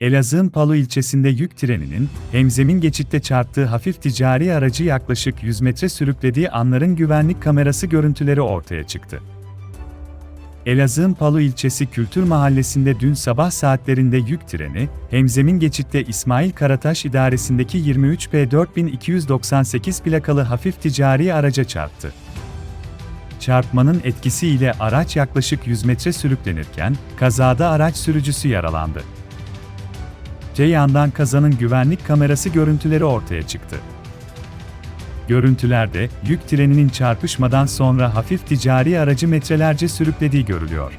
Elazığ'ın Palu ilçesinde yük treninin, hemzemin geçitte çarptığı hafif ticari aracı yaklaşık 100 metre sürüklediği anların güvenlik kamerası görüntüleri ortaya çıktı. Elazığ'ın Palu ilçesi Kültür Mahallesi'nde dün sabah saatlerinde yük treni, hemzemin geçitte İsmail Karataş idaresindeki 23P 4298 plakalı hafif ticari araca çarptı. Çarpmanın etkisiyle araç yaklaşık 100 metre sürüklenirken, kazada araç sürücüsü yaralandı. Öte yandan kazanın güvenlik kamerası görüntüleri ortaya çıktı. Görüntülerde, yük treninin çarpışmadan sonra hafif ticari aracı metrelerce sürüklediği görülüyor.